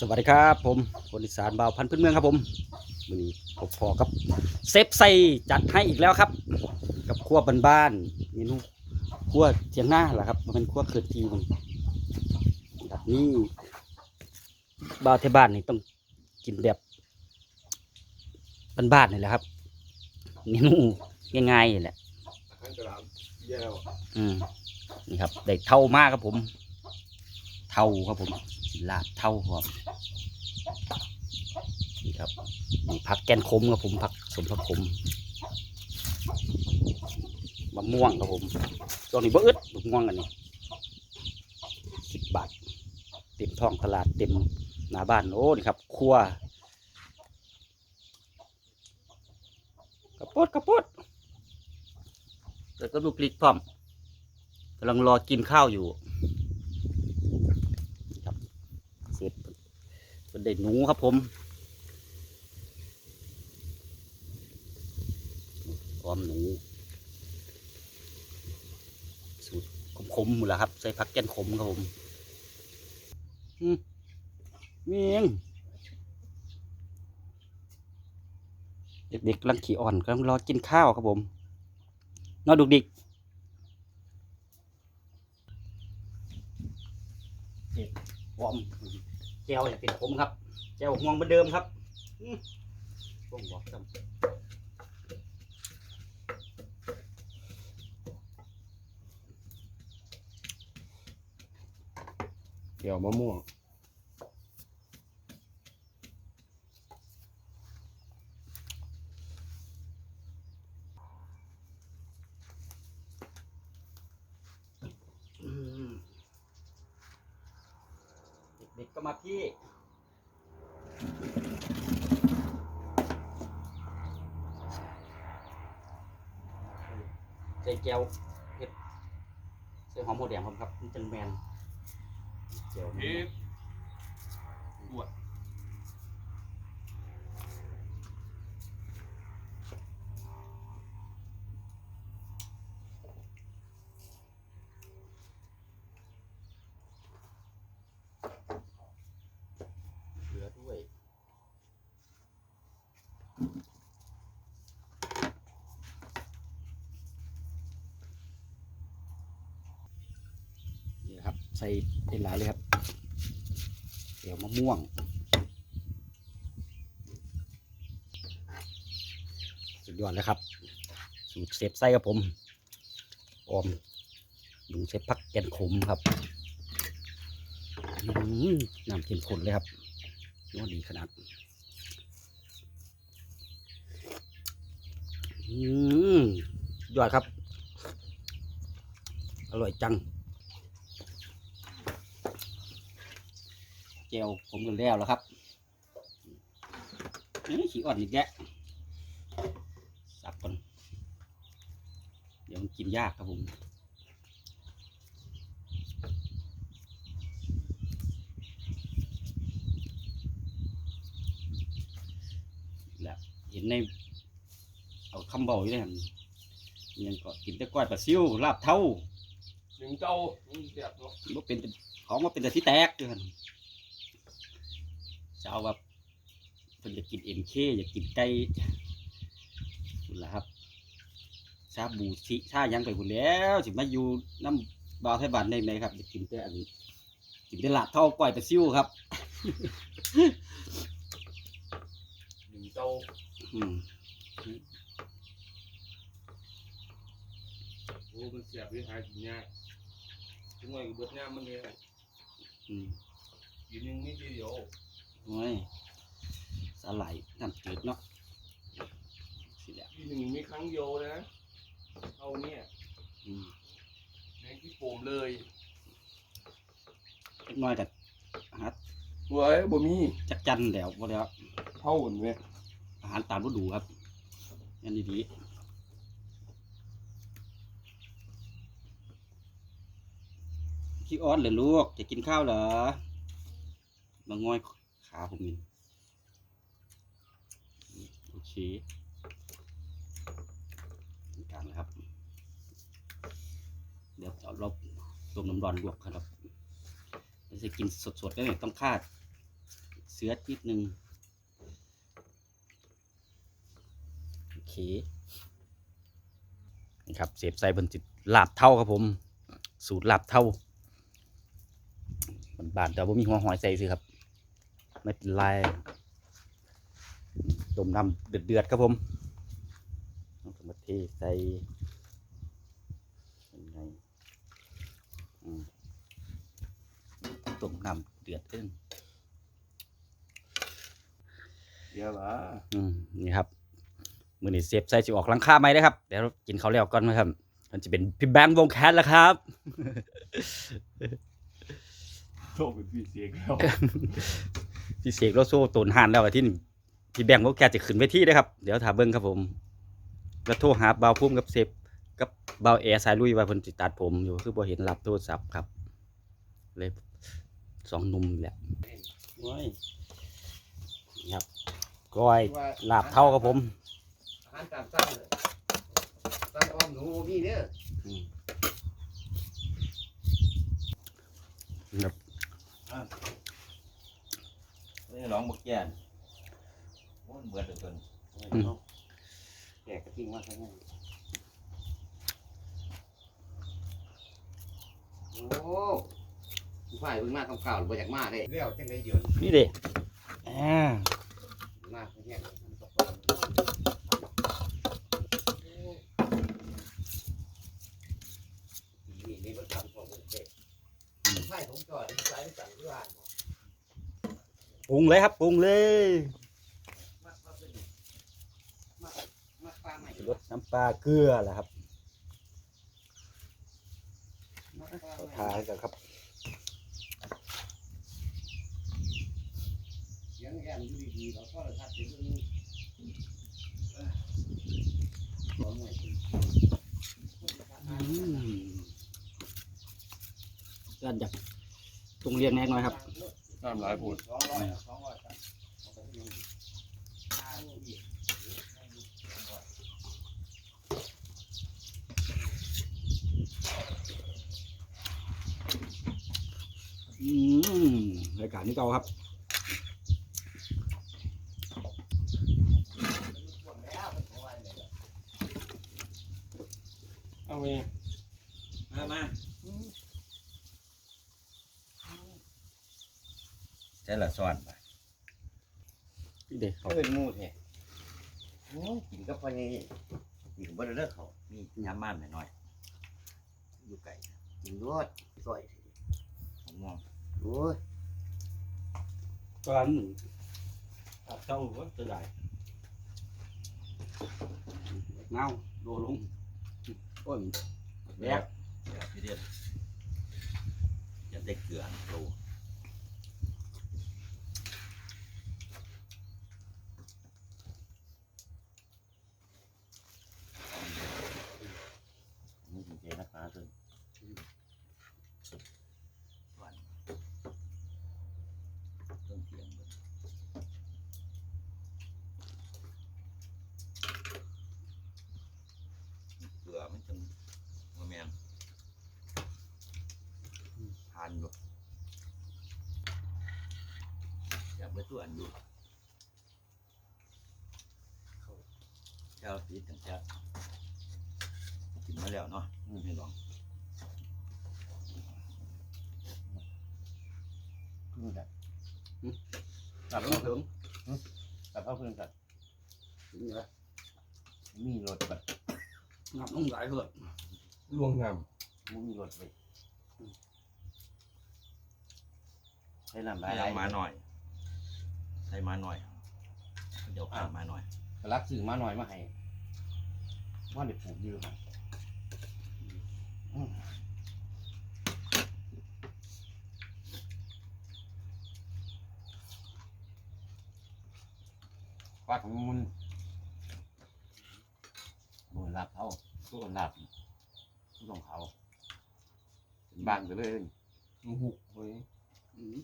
สวัสดีครับ ผมคนอีสานบ่าวพันธุ์พื้นเมืองครับผมวันนี้ผมพอกับเซฟไซจัดให้อีกแล้วครับ กับครัวบ้านๆเมนูครัวเทียงหน้าแหละครับมันเป็นครัวเขือทีมันแบบนี้บ่าวเทบ้านนี่ต้องกินแบบบ้านๆนี่แหละครับเมนูง่ายๆแหละทั้งกระอืมนี่ครับได้เท่ามากครับผม เท่าครับผม ลาบเท่าครับนี่ครับนี่ผักแกนขมครับผมผักสมผักขมมะม่วงครับผมตอนนี้บ่อึดมะม่วงอันนี้สิบบาทเต็มท้องตลาดเต็มหน้าบ้านโอ้นี่ครับครัวกระปุดกระปุดแล้วก็ลูกพริกพร้อมกำลังรอกินข้าวอยู่ครับเสร็จ เป็นได้หนูครับผมพร้อมหนูสูตรขมๆหมดแล้วครับ ใส่ผักแกนขมครับผมมีเองเด็กๆกำลังขี่อ่อนกำลังรอกินข้าวครับผมนอดุกดิกหอม แก้วอย่าเป็นผมครับแก้วห่วงเหมือนเดิมครับอืมผมบอกจำเกี่ยวมะม่วง อืมเด็กๆก็ มาพี่ใส่แก้วเห็ดใส่หอมหัวแดงครับครับมันเป็นแมนแก้วเอ๊ะปวด เหลือด้วยนี่นะครับ ใส่เป็นหลายเลยครับ เดี๋ยวมะม่วงสุดยอดเลยครับ สูตรเซฟไส้กับผมออมลุงเซฟพักแกนขมครับน้ำเข้มข้นเลยครับนวดีขนาดอืมสุดยอดครับ อร่อยจัง จลผมกันแล้วแล้วครับนี่ขี้อ่อนอีกแกะสับก่อนเดี๋ยวมันกินยากครับผมแหละเห็นในเอาคำเบาอยู่เลยหั่นยังก็กินแต่ก้อยปลาซิวลาบเท่าหนึ่งเจ้านี่เสียบเนาะว่าเป็นของว่าเป็นแต่ที่แตกอยู่หั่น จะเอาแบบเพิ่นจะกินเอ็มเคอยากกินไก่นั่นแหละครับชาบูชิชายังไปหมดแล้วสิมาอยู่น้ำบาวไทยบ้านได้ไหมครับอยากกินแต่อันนี้กินแต่ลาบเท่าก้อยปลาซิวครับหนึ่งเจ้าอืมโอ้มันเสียบวิหารกินยากถึงไงเบิดยามมันเนี่ยอืมกินหนึ่งนี่ทีเดียว โอ้ยสาหร่ายน้ำจืดเนาะสิแหละกินหนึ่งมีครั้งเดียวนะ เอาเนี่ยอืมแมงที่โป่มเลยเล็กน้อยกับฮัดเว้ยบ่มีจักจันแล้วบ่แล้ว เท่าเหมือนเว้ยอาหารตามฤดูครับยันดีๆขี้อ้อนเลยลูก จะกินข้าวเหรอมาง่อย ขาผมนี่โอเคกลางเลยครับ เดี๋ยวเอาเราต้มน้ำร้อนลวกครับในจะกินสดๆแล้วเนี่ยต้องคาดเสือนิดนึงโอเคนี่ครับเสียบใส่บนจิตลาบเท่าครับผม สูตรลาบเท่าบานๆแต่ว่ามีหัวหอยใส่สิครับ ไม่เป็นไรต้มน้ำเดือดๆครับผมเอาสมาเทใส่ยังไงอืมต้มน้ำเดือดขึ้นเดี๋ยวละอืมนี่ครับมือนี้เซฟใส่จะออกหลังคาไหมนะครับเดี๋ยวกินเขาวแล้วก่อนนะครับ มันจะเป็นพี่แบงค์วงแคทแล้วครับโชคเป็นพี่เสียงแล้ว พี่เสกโลโซตูนหานแล้วอาที่นี่พี่แบงค์วงแคทจะขึ้นเวทีนะครับ เดี๋ยวถามเบิ้งครับผมแล้วโทรหาเบาวพุ่มกับเซฟกับเบาวแอร์สายลุยว่าเพิ่นติดตัดผมอยู่คือบ่เห็นรับโทรศัพท์ครับเลยสองหนุ่มแหละโอ้ยนี่ครับก้อยลาบเท่าครับผมอาหารตามสั่งเลยสั่งอ้อมหนูมีเด้ออืมครับ นี่ร้องบกแก่นโอ้ยเบื่อเหลือเกินแกะกระทิ้งมาใช่ไหมโอ้ผู้ฝ่ายเพิ่งมาคำเก่าหรือบ่อยากมาเด้เลี้ยวจังไดเดือนนี่เด็อ่า มาเพิ่นแห้งนี่นี่มันทำของเด็กผู้ฝ่ายผมจอดผู้ฝ่ายสั่งที่บ้าน ปรุงเลยครับปรุงเลยลดน้ำปลาเกลือแหละครับเขาทาให้กันครับกันจากตรงเรียงแน่นอยครับ น้ำหลายพูดอืมรายการนี้เก่าครับเอาไปมามาใช่ละ ซ้อนไปนี่เด็กเขาเป็นมูดเนี่ยโอ้ยกินกับพอนี่กินบ่ได้เลิกเขามียำมันหน่อยอยู่ไก่กินรวดซอยๆผมมองโอ้ยตอนหนึ่งตัดเจ้าก็จะได้เงาโดลงโอ้ยแยกเดี๋ยวพี่เดียนจะได้เกลือโตนี่จริงๆนะคะซึ่งวันต้นเทียงเบิดเกลือมันจังมาแมนทานอยู่ อยากไปตัวอันอยู่เจ้าตีตั้งแต่กินมาแล้วเนาะไม่ลองนี่แหละตัดเข้าถึงตัดเข้าถึงตัดถึงเหรอมีรถบัดงับลงหลายเพื่อนลวงงามมันมีรถไปใช้น้ำใส่ลายไหลมาหน่อย ใส่มาหน่อย เดี๋ยวข้ามมาหน่อยก็รักซื้อมาหน่อยมาให้ว่าเด็กปลูกอยู่ครับวัดของมุนมุนหลับเขาทุกคนหลับทุกของเขาเป็นบ้านไปเลยมึงหุกเฮ้ยอืม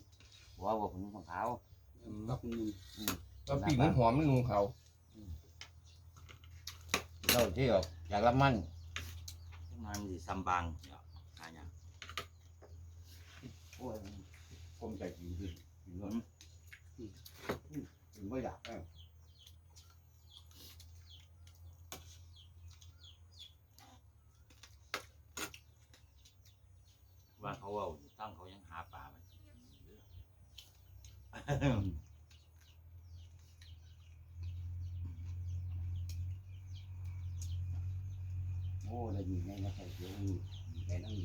ว่าว่าผมของเขา ครับอืมแล้วปีกมันหอมมันนูเขาเราที่ออกอยากรับมันมันสิซัมบางเนี่ยหาอย่างโอ้ยผมใจกินกินกินเงินกินไม่อยากเออว่าเขาเอาตั้งเขายังหาปลามันโอ้ได้ ยินไงนะใส่เสียงแกนั่ง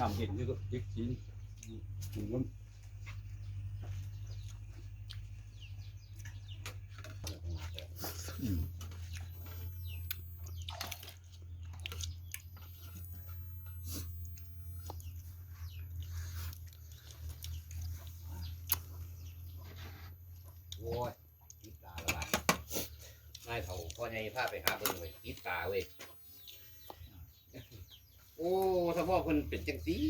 นำเห็นนี่ก็จิกจีนกินเงิน โอ้ยกิดตาละบาดนายเถ่าพ่อใหญ่พาไปหาเบิ่งเว้ยกิดตา เว้ยโอ้ถ้าพ่อเพิ่นเป็นจังซี่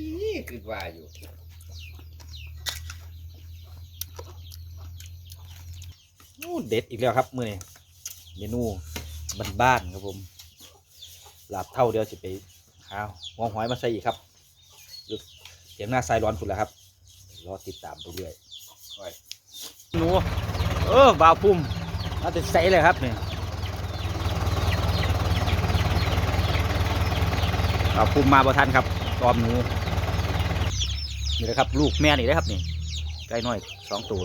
คือว่าอยู่โอ้เด็ดอีกแล้วครับมื้อนี้เมนูบ้านๆครับผมลาบเท่าเดียวสิไปหาหัวหอยมาใส่อีกครับอยู่เสียงหน้าทรายร้อนพุ่นแล้วครับรอติดตามไปเรื่อยหนูเออบาวพุ่มน่าจะใส่เลยครับเนี่ย บาวพุ่มมาบ่ทันครับตอมหนูนี่เลยครับ ลูกแม่นี่เลยครับนี่ใกล้น้อยสองตัว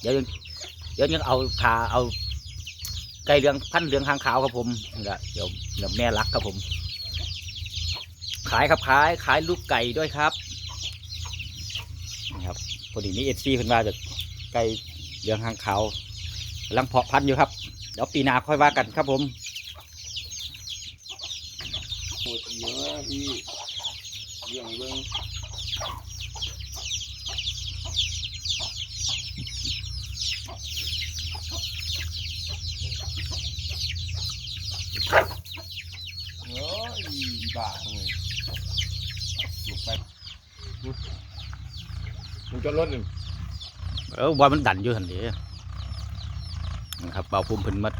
เดี๋ยวยังเดี๋ยวยังเอาขาเอาไก่เรืองพันเรืองหางขาวครับผมนี่แหละเดี๋ยวเดี๋ยวแม่รักครับผม ขายครับขายขายลูกไก่ด้วยครับนี่ครับพอดีนี้เอฟซีเพิ่นว่าจะไก่เรืองหางขาวกำลังเพาะพันธุ์อยู่ครับเดี๋ยวปีหน้าค่อยว่ากันครับผม ดเยอะพี่เรื่องเรื่องเฮ้ยบ้าเลยอยู่ไปมึงจอดรถหนึ่งเออว่ามันดันอยู่ทันทีนะครับเบาภูมิเพิ่นมา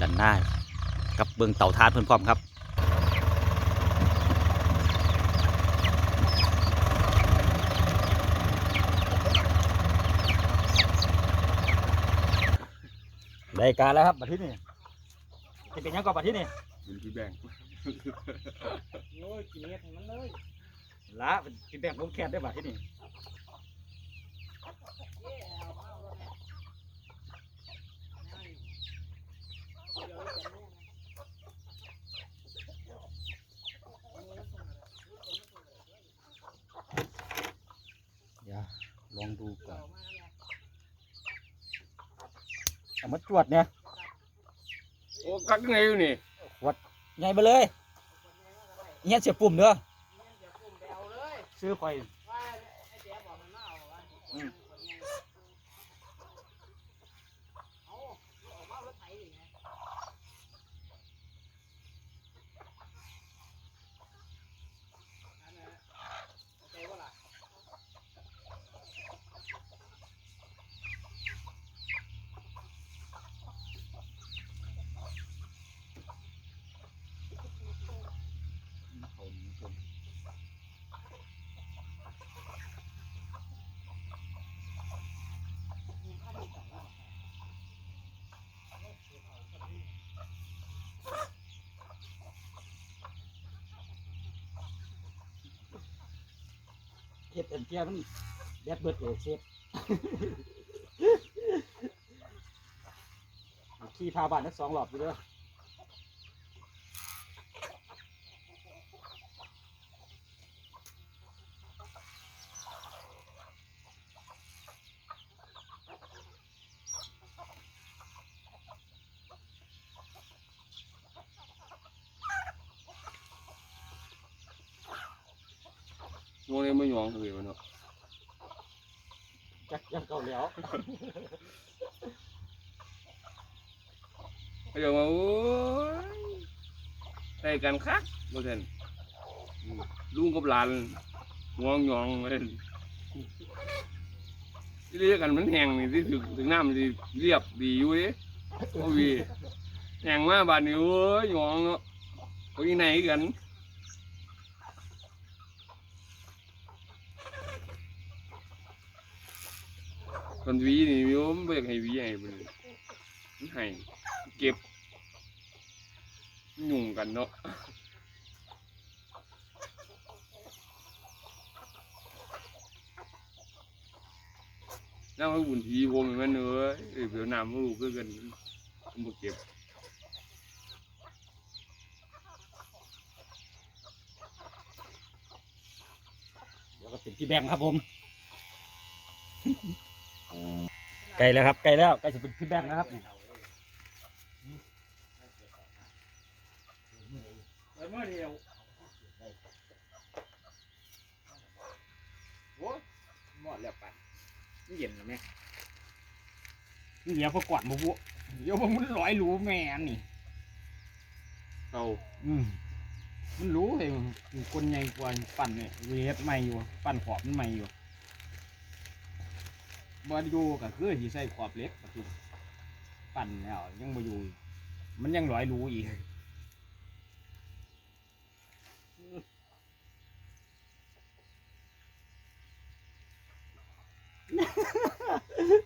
ดันหน้ากับเบื้องเต่าทานเพิ่นพร้อมครับ ได้การแล้วครับบัดที่นี่จะเป็นยังก่อนบัดที่นี่เป็นพี่แบงค์โอ้ยกินเฮ็ดให้มันเลยละเป็นกินแบ่งลงแคนได้บัดที่นี่เดี๋ยวลองดูก่อน เอามาจวดเนี่ยโอ้กักไงอยู่นี่ไงไปเลยเงี้ยเสียปุ่มเด้อซื้อไป อืม เฮ็นเต็มเทียมันแดดเบิดเอเซฟขี่พาบ้านทั้งสองรอบอยู่เด้อ โง่เนี่ยไม่ยองเลยวะเนาะจักยังเก่าแล้วไอ้เดี๋ยวมาโอ้ยได้กันคักบ่เห็นลุงกับหลานงวงยองเล่นที่เรียกกันมันแห้งนี่ที่ถึงถึงน้ำมันสิเรียบดีอยู่เด้โอ้วีแห้งมาบาดนี้โอ้ยยองเนาะโอ้ยไหนกัน คนวีนี่มิวมันบ่อยากให้วีให้มันมันให้เก็บยุ่งกันเนาะน้ำให้บุญทีผมมันเนื้อเดี๋ยวน้ำมันรู้คือกันมันบ่เก็บเดี๋ยวก็เป็นพี่แบงครับผมไก ลแล้วครับไกลแล้วใกล้จะเป็นพี่แบงค์แล้วครับไปเมื่อเดียวโอ้ยหมดแล้วปันมันเย็นแล้วไหมเดี๋ยวพอกวาดมาบุเดี๋ยวมันร้อยรู้แม่นนี่เอาอืมมันรู้เลยมันคนใหญ่กว่าปั่นเนี่ยเวทใหม่อยู่ ปั่นขอบมันใหม่อยู่ บอดูก็คือที่ใส่ขอบเล็กก็คือปั่นแล้วยังมาอยู่ มันยังร้อยรู้อีก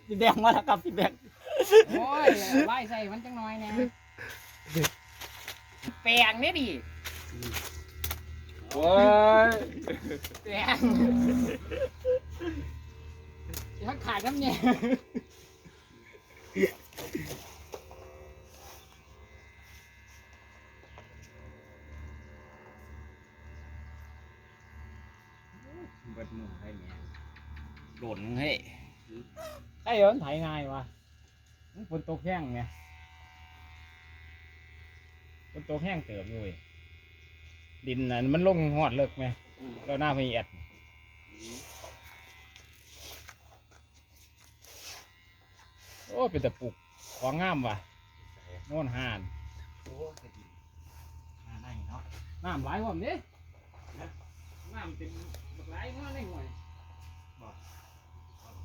พี่แบงค์มาแล้วครับพี่แบงค์โอ้ยไล่ใส่มันจังน้อยนะแปลงเนี่ยดิโอ้ยแปลง ถ้าขาดน้ำเนี่ยเบิดมือให้แม่หล่นเฮ้ยไอ้เอิ้นไถง่ายวะมันฝนตกแห้งไงฝนตกแห้งเติมอยู่เว้ยดินน่ะมันลงหอดเลิกไหมแล้วหน้าไม่แอด โอ้เป็นแต่ปลูกของงามว่ะโน่นห่านโอ้กระดิ่งมาได้เนาะน้ำไหลายผมเด้น้ำเต็มบักไหลายมาในห่วย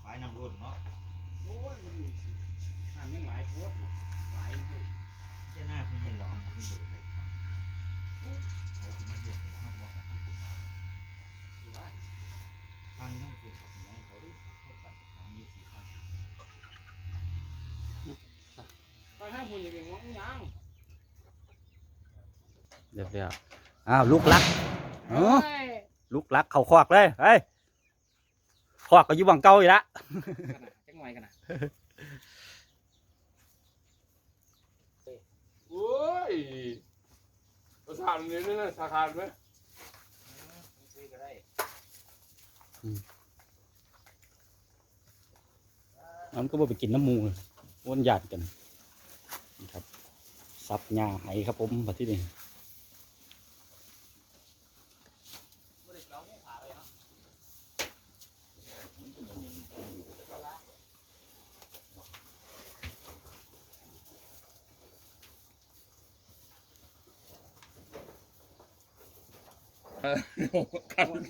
ไฟน้ำรุ่นเนาะโอ้ยมันน้ำยังไหลายโคตรไหลายอยู่เจ้าหน้าพี่ยินร้องพี่ดูเลยเขาถึงมาเรียกนะครับว่าฟังต้องเกิดของน้องเขาดิเขาตัดของยี่สิบพัน ไปให้คุณอย่าไปงงยัง เดี๋ยวเดี๋ยวอ้าวลูกรักเออลูกรัก เขาคอกเลยเฮ้ยคอกก็อยู่บังเก่าอีกละกันนะจังหวกันนะโอ้ยประสานนี่นี่นะสาขาไหมคุยก็ได้มันก็บ่ไปกินน้ำมูวนหยาดกัน ครับซับหญ้าไหครับผมมาที่นี่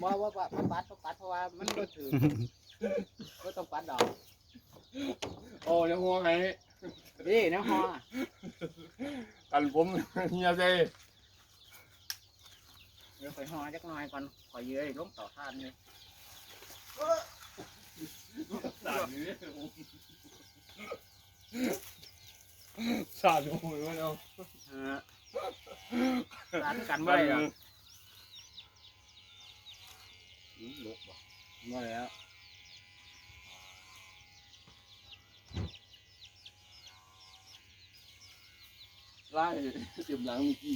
ว่าว่าว่ามันปัดต้องปัดเพราะว่ามันก็ถือก็ต้องปัดดอก โอ้ยังหัวไง นี่นะฮอกันผมเฮียใจเดี๋ยวคอยฮอจักหน่อยก่อนคอยเยือยลงต่อท่านนี่สานนี่สานโอ้ยมันเอาเออร้านกันไว้อะลูกบ่มาแล้ว ไล่เต็มหลังมื่อกี้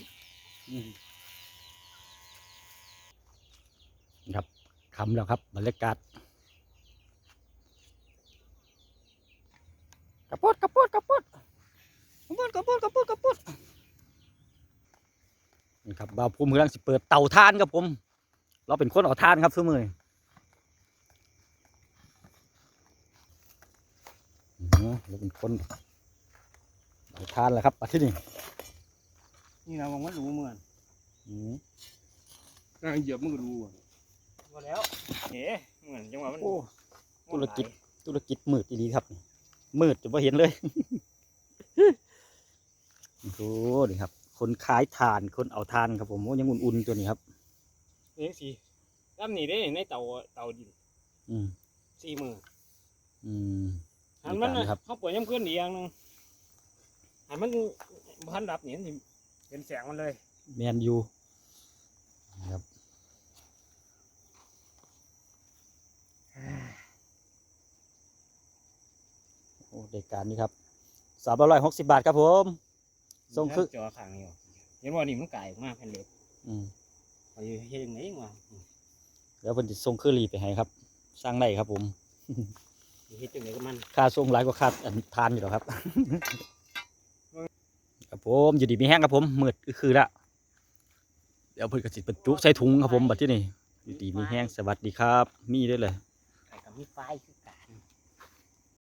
ครับคำแล้วครับบรรยากาศกระปุดกระปุดกระปุดกระปุดกระปุดกระปุดกระปุดนี่ครับบ่าวภูมิกำลังสิเปิดเตาท่านครับผม เราเป็นคนเอาท่านครับซื้อมือนี่อื้อหือเราเป็นคนเอาท่านแหละครับมาที่นี่ นี่เรามองว่ารู้เหมือนอื้อนั่งเหยียบมันก็รู้อะมาแล้วเอ๋เหมือนจังหวะมันโอ้ธุรกิจธุรกิจมืดอีหลีครับนี่มืดจะไม่เห็นเลย โอ้โหนี่ครับ คนขายทานคนเอาทานครับผมโอ้ยังอุ่นๆตัวนี้ครับเองสิลำนี่ได้ในเตาเตาดินอืมสี่มืออืมอันมันการนะครับเขาปล่อยย้ำขึ้นอีกอย่างหนึงอันมันพันดับเนี่ยมันสิ เป็นแสงมันเลย แมนยูนะครับโอ้ได้การนี่ครับสามร้อยหกสิบบาทครับผมส่งคือจอข้างนี้ออกเห็นว่านี่มันไก่ออกมาแผ่นเหล็กอืมไปเฮ็ดยังไงวะเดี๋ยวเพิ่นจะส่งเครื่องรีดไปให้ครับ สร้างได้ครับผมเฮ็ดยังไงก็มันค่าส่งหลายกว่าค่าอันทานอยู่หรอกครับ ครับผมอยู่ดีมีแห้งครับผมมืดก็คือละเดี๋ยวเพิ่นก็สิบรรจุใส่ถุงครับผมบัดที่นี่อยู่ดีมีแห้งสวัสดีครับ มีได้เลยไก่กับมีไฟคือ